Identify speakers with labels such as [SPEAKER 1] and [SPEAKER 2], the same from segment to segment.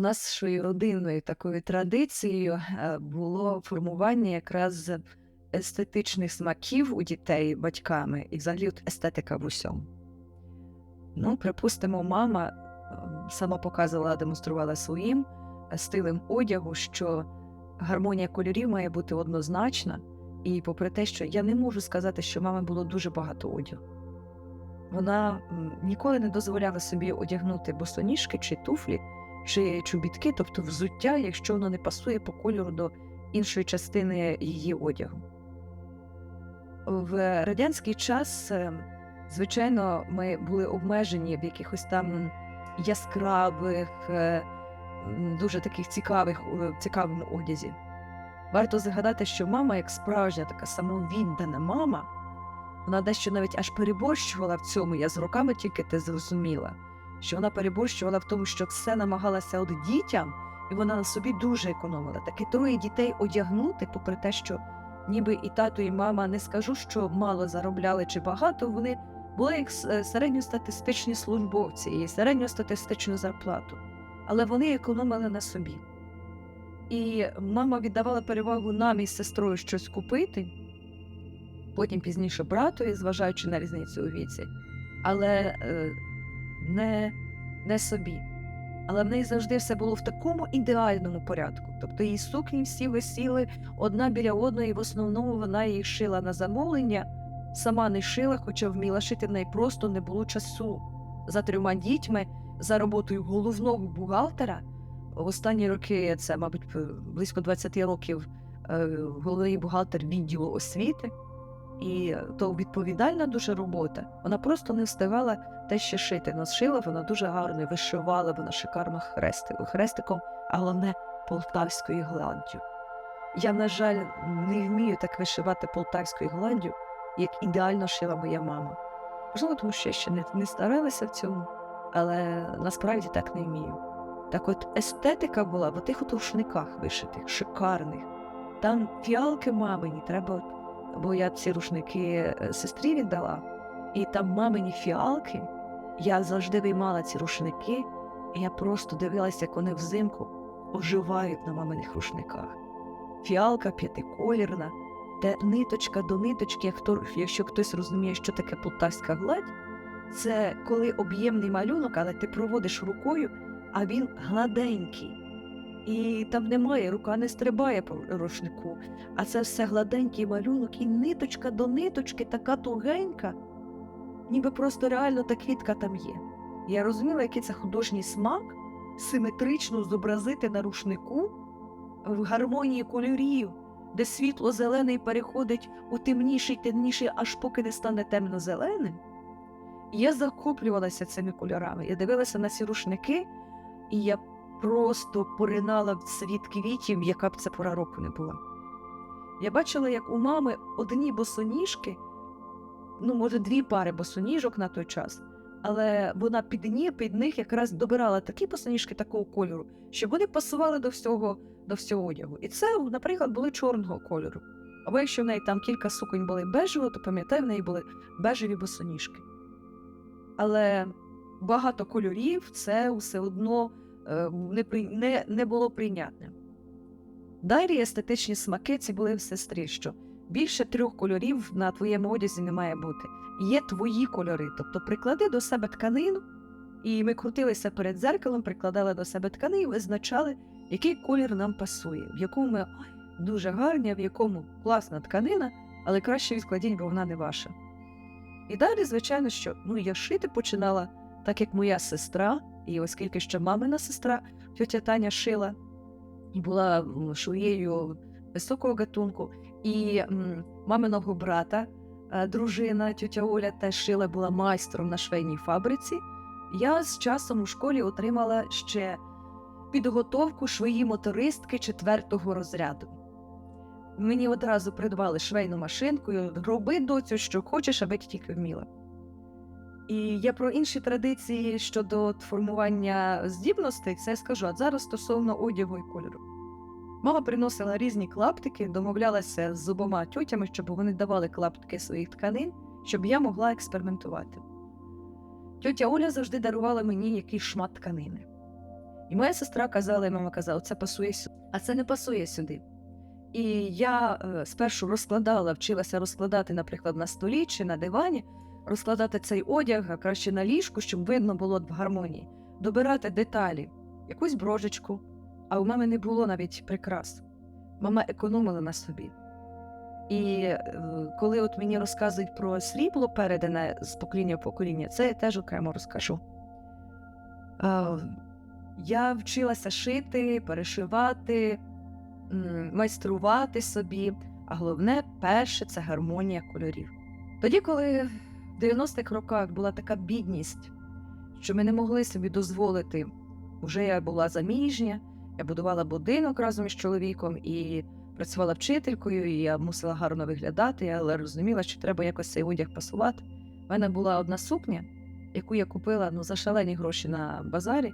[SPEAKER 1] Нашою родинною такою традицією е, було формування якраз естетичних смаків у дітей батьками і взагалі от естетика в усьому. Ну, припустимо, мама е, сама показувала, демонструвала своїм е, стилем одягу, що гармонія кольорів має бути однозначна. І попри те, що я не можу сказати, що мами було дуже багато одягу. Вона ніколи не дозволяла собі одягнути босоніжки чи туфлі, чи чобітки, тобто взуття, якщо воно не пасує по кольору до іншої частини її одягу. В радянський час, е, звичайно, ми були обмежені в якихось там яскравих, е, дуже таких цікавих е, цікавому одязі. Варто згадати, що мама, як справжня така самовіддана мама, вона дещо навіть аж переборщувала в цьому. Я з роками тільки те зрозуміла, що вона переборщувала в тому, що все намагалася от дітям, і вона на собі дуже економила. Таки троє дітей одягнути, попри те, що ніби і тато, і мама не скажу, що мало заробляли чи багато, вони були як е, середньостатистичні службовці і середньостатистичну зарплату. Але вони економили на собі. І мама віддавала перевагу нам із сестрою щось купити, потім пізніше братові, зважаючи на різницю у віці, але е, не, не собі. Але в неї завжди все було в такому ідеальному порядку. Тобто її сукні всі висіли одна біля одної, і в основному вона їх шила на замовлення, сама не шила, хоча вміла шити в неї просто не було часу. За трьома дітьми, за роботою головного бухгалтера. В останні роки це, мабуть, близько 20 років е, головний бухгалтер відділу освіти, і то відповідальна дуже робота. Вона просто не встигала те ще шити. Вона шила, вона дуже гарно вишивала, вона шикарно хрестиком, хрестиком, а головне полтавською гладдю. Я, на жаль, не вмію так вишивати полтавською гладдю, як ідеально шила моя мама. Можливо, тому що я ще не, не старалася в цьому, але насправді так не вмію. Так от естетика була в тих от рушниках вишитих, шикарних. Там фіалки мамині, треба, бо я ці рушники е, сестрі віддала, і там мамині фіалки. Я завжди виймала ці рушники, і я просто дивилася, як вони взимку оживають на маминих рушниках. Фіалка п'ятиколірна, де ниточка до ниточки, якщо хтось розуміє, що таке полтавська гладь, це коли об'ємний малюнок, але ти проводиш рукою, а він гладенький. І там немає, рука не стрибає по рушнику, а це все гладенький малюнок, і ниточка до ниточки така тугенька, ніби просто реально та квітка там є. Я розуміла, який це художній смак симетрично зобразити на рушнику в гармонії кольорів, де світло зелений переходить у темніший, темніший, аж поки не стане темно-зеленим. Я захоплювалася цими кольорами. Я дивилася на ці рушники, і я просто поринала в світ квітів, яка б це пора року не була. Я бачила, як у мами одні босоніжки, ну, може, дві пари босоніжок на той час, але вона під, ні, під них якраз добирала такі босоніжки такого кольору, щоб вони пасували до всього, до всього одягу. І це, наприклад, були чорного кольору. Або якщо в неї там кілька суконь були бежевого, то пам'ятаю, в неї були бежеві босоніжки. Але багато кольорів це все одно не, не, не було прийнятним. Далі естетичні смаки це були в сестрі, що більше трьох кольорів на твоєму одязі не має бути. Є твої кольори, тобто приклади до себе тканину, і ми крутилися перед дзеркалом, прикладали до себе ткани і визначали, який колір нам пасує, в якому ми «Ой, дуже гарні, в якому класна тканина, але краще відкладіть, бо вона не ваша. І далі, звичайно, що ну, я шити починала так, як моя сестра, і оскільки ще мамина сестра, тьотя Таня шила і була м, швією високого гатунку, і маминого брата, е, дружина, тьотя Оля теж шила, була майстром на швейній фабриці. Я з часом у школі отримала ще підготовку швої мотористки четвертого розряду. Мені одразу придбали швейну машинку, роби доцю, що хочеш, аби тільки вміла. І я про інші традиції щодо формування здібностей це скажу. А зараз стосовно одягу і кольору. Мама приносила різні клаптики, домовлялася з обома тьотями, щоб вони давали клаптики своїх тканин, щоб я могла експериментувати. Тьотя Оля завжди дарувала мені якийсь шмат тканини. І моя сестра казала, і мама казала, це пасує сюди, а це не пасує сюди. І я е, спершу розкладала, вчилася розкладати, наприклад, на столі чи на дивані, розкладати цей одяг, а краще на ліжку, щоб видно було в гармонії, добирати деталі, якусь брожечку. А у мами не було навіть прикрас. Мама економила на собі. І е, коли от мені розказують про срібло, передане з покоління в покоління, це я теж окремо розкажу. Е, Я вчилася шити, перешивати, майструвати собі, а головне, перше це гармонія кольорів. Тоді, коли в 90-х роках була така бідність, що ми не могли собі дозволити, вже я була заміжня, я будувала будинок разом із чоловіком і працювала вчителькою, і я мусила гарно виглядати, але розуміла, що треба якось цей одяг пасувати. У мене була одна сукня, яку я купила ну, за шалені гроші на базарі,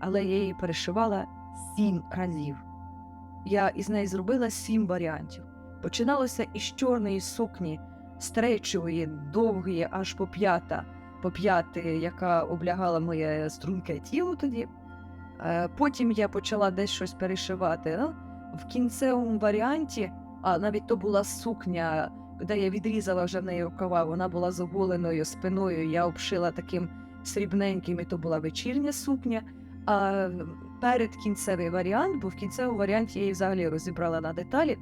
[SPEAKER 1] але я її перешивала сім разів. Я із неї зробила сім варіантів. Починалося із чорної сукні, стрейчової, довгої, аж по п'ята, по п'яти, яка облягала моє струнке тіло тоді. Е, Потім я почала десь щось перешивати. е. В кінцевому варіанті, а навіть то була сукня, де я відрізала вже в неї рукава, вона була з оголеною спиною, я обшила таким срібненьким, і то була вечірня сукня. А перед кінцевий варіант, бо в кінцевому варіанті я її взагалі розібрала на деталі.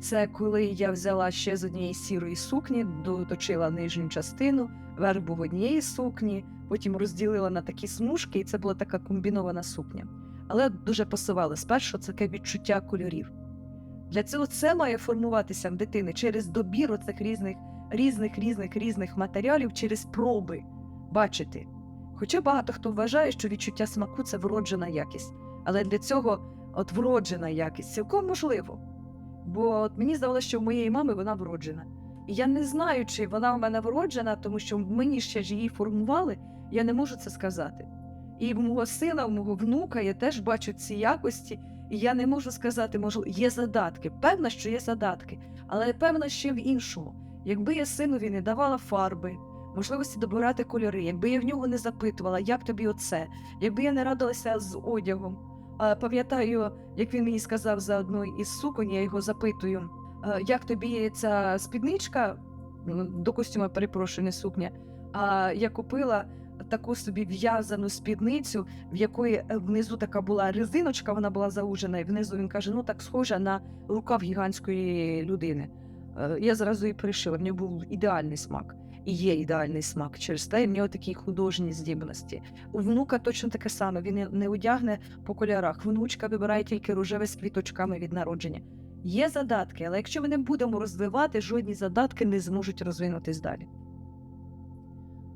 [SPEAKER 1] Це коли я взяла ще з однієї сірої сукні, доточила нижню частину, верх був однієї сукні, потім розділила на такі смужки, і це була така комбінована сукня. Але дуже пасувало. Спершу це таке відчуття кольорів. Для цього це має формуватися в дитини через добір оцих різних, різних, різних, різних матеріалів, через проби бачити. Хоча багато хто вважає, що відчуття смаку це вроджена якість. Але для цього от вроджена якість цілком можливо. Бо от мені здавалося, що в моєї мами вона вроджена. І я не знаю, чи вона в мене вроджена, тому що мені ще ж її формували, я не можу це сказати. І в мого сина, в мого внука я теж бачу ці якості, і я не можу сказати, можу, є задатки. Певна, що є задатки, але певна ще в іншому. Якби я синові не давала фарби, можливості добирати кольори, якби я в нього не запитувала, як тобі оце, якби я не радилася з одягом. Пам'ятаю, як він мені сказав за одну із суконь, я його запитую, «Е, як тобі ця спідничка до костюма, перепрошую, не сукня. А я купила таку собі в'язану спідницю, в якої внизу така була резиночка, вона була заужена, і внизу він каже: ну так схожа на рукав гігантської людини. Е, Я зразу і пришила, в нього був ідеальний смак. І є ідеальний смак через те, в нього такі художні здібності. У внука точно таке саме. Він не- не одягне по кольорах. Внучка вибирає тільки рожеве з квіточками від народження. Є задатки, але якщо ми не будемо розвивати, жодні задатки не зможуть розвинутись далі.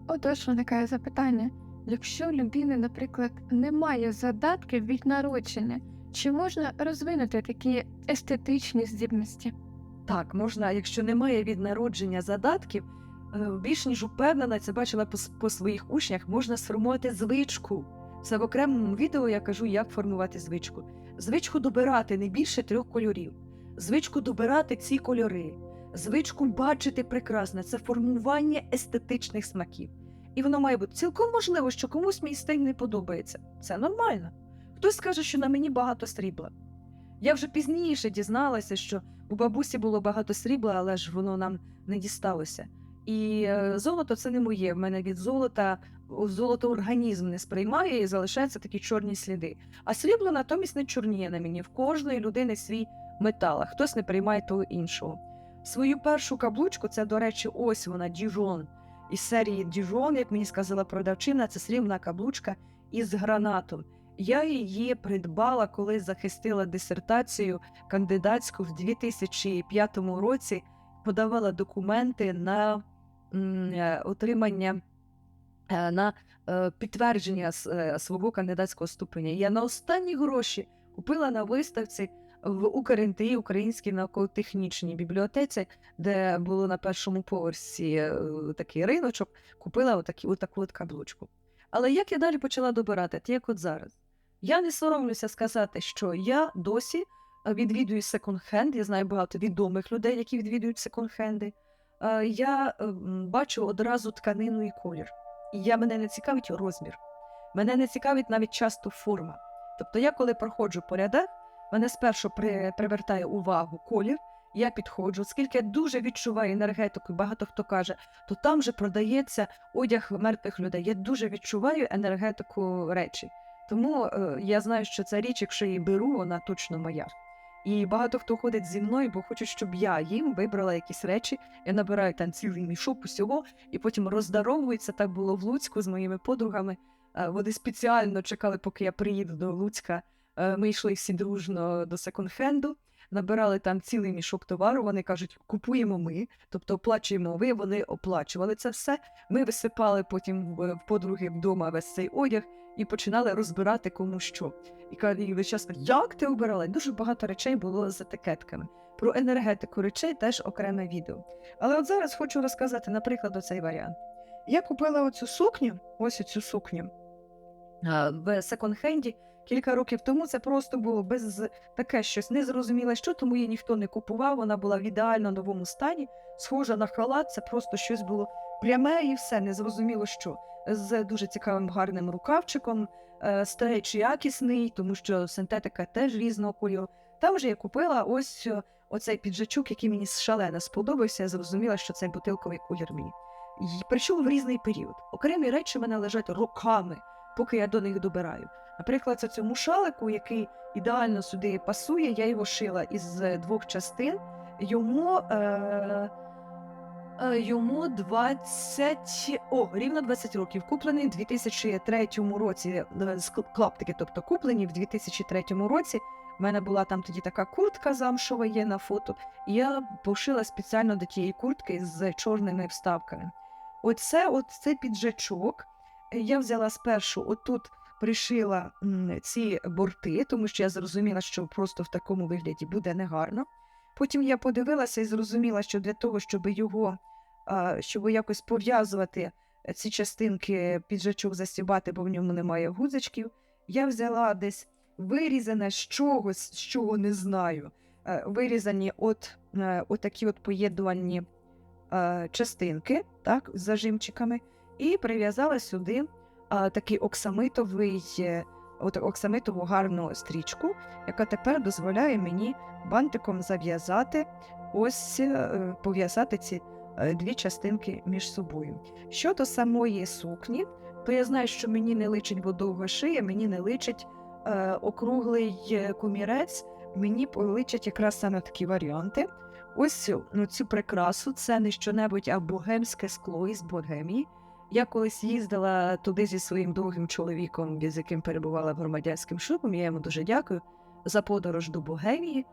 [SPEAKER 2] Отож, виникає запитання: якщо у людини, наприклад, немає задатків від народження, чи можна розвинути такі естетичні здібності?
[SPEAKER 1] Так, можна, якщо немає від народження задатків, більш ніж упевнена, це бачила по, по своїх учнях, можна сформувати звичку. Це в окремому відео я кажу, як формувати звичку. Звичку добирати не більше трьох кольорів, звичку добирати ці кольори, звичку бачити прекрасне це формування естетичних смаків. І воно має бути цілком можливо, що комусь мій стиль не подобається. Це нормально. Хтось скаже, що на мені багато срібла. Я вже пізніше дізналася, що у бабусі було багато срібла, але ж воно нам не дісталося. І е, золото це не моє. В мене від золота золото організм не сприймає і залишаються такі чорні сліди. А срібло натомість не чорніє на мені. В кожної людини свій метал, а хтось не приймає того іншого. Свою першу каблучку, це, до речі, ось вона Діжон. Із серії Діжон, як мені сказала продавчина, це срібна каблучка із гранатом. Я її придбала, коли захистила дисертацію кандидатську в 2005 році, подавала документи на отримання е, на е, підтвердження е, свого кандидатського ступеня. Я на останні гроші купила на виставці в УКРНТІ, Українській науково-технічній бібліотеці, де було на першому поверсі е, такий риночок, купила отакі, отаку от каблучку. Але як я далі почала добирати, так як от зараз. Я не соромлюся сказати, що я досі е, відвідую секонд-хенд. Я знаю багато відомих людей, які відвідують секонд-хенди. Е, Я е, бачу одразу тканину і колір. І я мене не цікавить розмір. Мене не цікавить навіть часто форма. Тобто я, коли проходжу по рядах, мене спершу при, привертає увагу колір, я підходжу, оскільки я дуже відчуваю енергетику, багато хто каже, то там вже продається одяг мертвих людей. Я дуже відчуваю енергетику речі. Тому е, я знаю, що ця річ, якщо її беру, вона точно моя. І багато хто ходить зі мною, бо хочуть, щоб я їм вибрала якісь речі. Я набираю там цілий мішок усього, і потім роздаровується. Так було в Луцьку з моїми подругами. Е, Вони спеціально чекали, поки я приїду до Луцька. Е, Ми йшли всі дружно до секонд-хенду, набирали там цілий мішок товару. Вони кажуть, купуємо ми, тобто оплачуємо ви. Вони оплачували це все. Ми висипали потім в в подруги вдома весь цей одяг і починали розбирати кому що. І і весь час як ти обирала? Дуже багато речей було з етикетками. Про енергетику речей теж окреме відео. Але от зараз хочу розказати, наприклад, оцей варіант. Я купила оцю сукню, ось цю сукню в секонд-хенді кілька років тому. Це просто було без таке щось незрозуміле, що тому її ніхто не купував. Вона була в ідеально новому стані, схожа на халат. Це просто щось було пряме і все незрозуміло що. З дуже цікавим гарним рукавчиком, е, стрейч якісний, тому що синтетика теж різного кольору. Там же я купила ось е, оцей піджачок, який мені шалено сподобався. Я зрозуміла, що це бутилковий колір мій. І причому в різний період. Окремі речі в мене лежать роками, поки я до них добираю. Наприклад, цьому шалику, який ідеально сюди пасує, я його шила із е, двох частин. Йому, е, е, йому 20, о, рівно 20 років. Куплений у 2003 році. е, Клаптики, тобто куплені в 2003 році. У мене була там тоді така куртка замшова є на фото. І я пошила спеціально до тієї куртки з чорними вставками. Оце, от цей піджачок. Я взяла спершу отут пришила ці борти, тому що я зрозуміла, що просто в такому вигляді буде негарно. Потім я подивилася і зрозуміла, що для того, щоб його щоб якось пов'язувати е, ці частинки піджачок застібати, бо в ньому немає гудзичків, я взяла десь вирізане з чогось, з чого не знаю. е, Вирізані от, е, от поєднувальні е, частинки, так, з зажимчиками, і прив'язала сюди а, такий оксамитовий, е, от оксамитову гарну стрічку, яка тепер дозволяє мені бантиком зав'язати, ось е, пов'язати ці е, дві частинки між собою. Щодо самої сукні, то я знаю, що мені не личить, бо довга шия, мені не личить е, округлий комірець, мені личать якраз саме такі варіанти. Ось ну, цю прикрасу це не що-небудь, а богемське скло із Богемії. Я колись їздила туди зі своїм другим чоловіком, з яким перебувала громадянським шлюбом. Я йому дуже дякую за подорож до Богемії.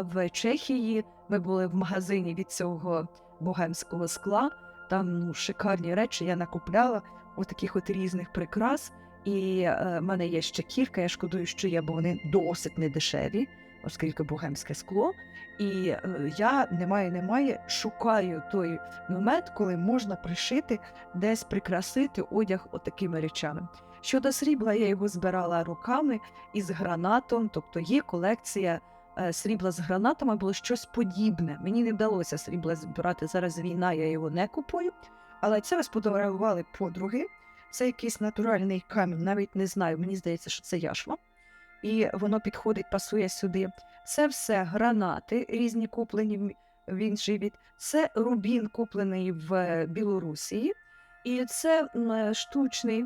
[SPEAKER 1] В Чехії ми були в магазині від цього богемського скла. Там ну, шикарні речі я накупляла отаких от різних прикрас. І е, в мене є ще кілька. Я шкодую, що є, бо вони досить недешеві, оскільки богемське скло. І е, я немає, немає, шукаю той момент, коли можна пришити, десь прикрасити одяг отакими речами. Щодо срібла, я його збирала руками із гранатом, тобто є колекція е, срібла з гранатами, було щось подібне. Мені не вдалося срібла збирати. Зараз війна, я його не купую. Але це розподарували подруги. Це якийсь натуральний камінь, навіть не знаю. Мені здається, що це яшма. І воно підходить, пасує сюди. Це все гранати, різні куплені в- інший від. Це рубін, куплений в е, Білорусі. І це е, штучний.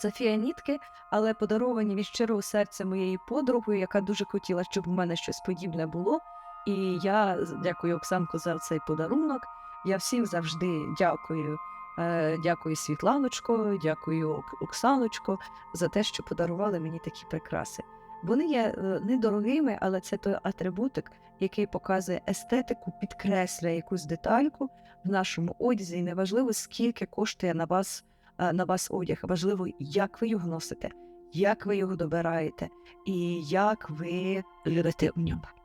[SPEAKER 1] Це фіанітки, але подаровані від щирого серця моєї подругою, яка дуже хотіла, щоб у мене щось подібне було. І я дякую Оксанку за цей подарунок. Я всім завжди дякую. Е, Дякую Світланочко, дякую Оксаночко за те, що подарували мені такі прикраси. Вони є е, недорогими, але це той атрибутик, який показує естетику, підкреслює якусь детальку в нашому одязі. І неважливо, скільки коштує на вас, е, на вас одяг. Важливо, як ви його носите, як ви його добираєте і як ви живете в ньому.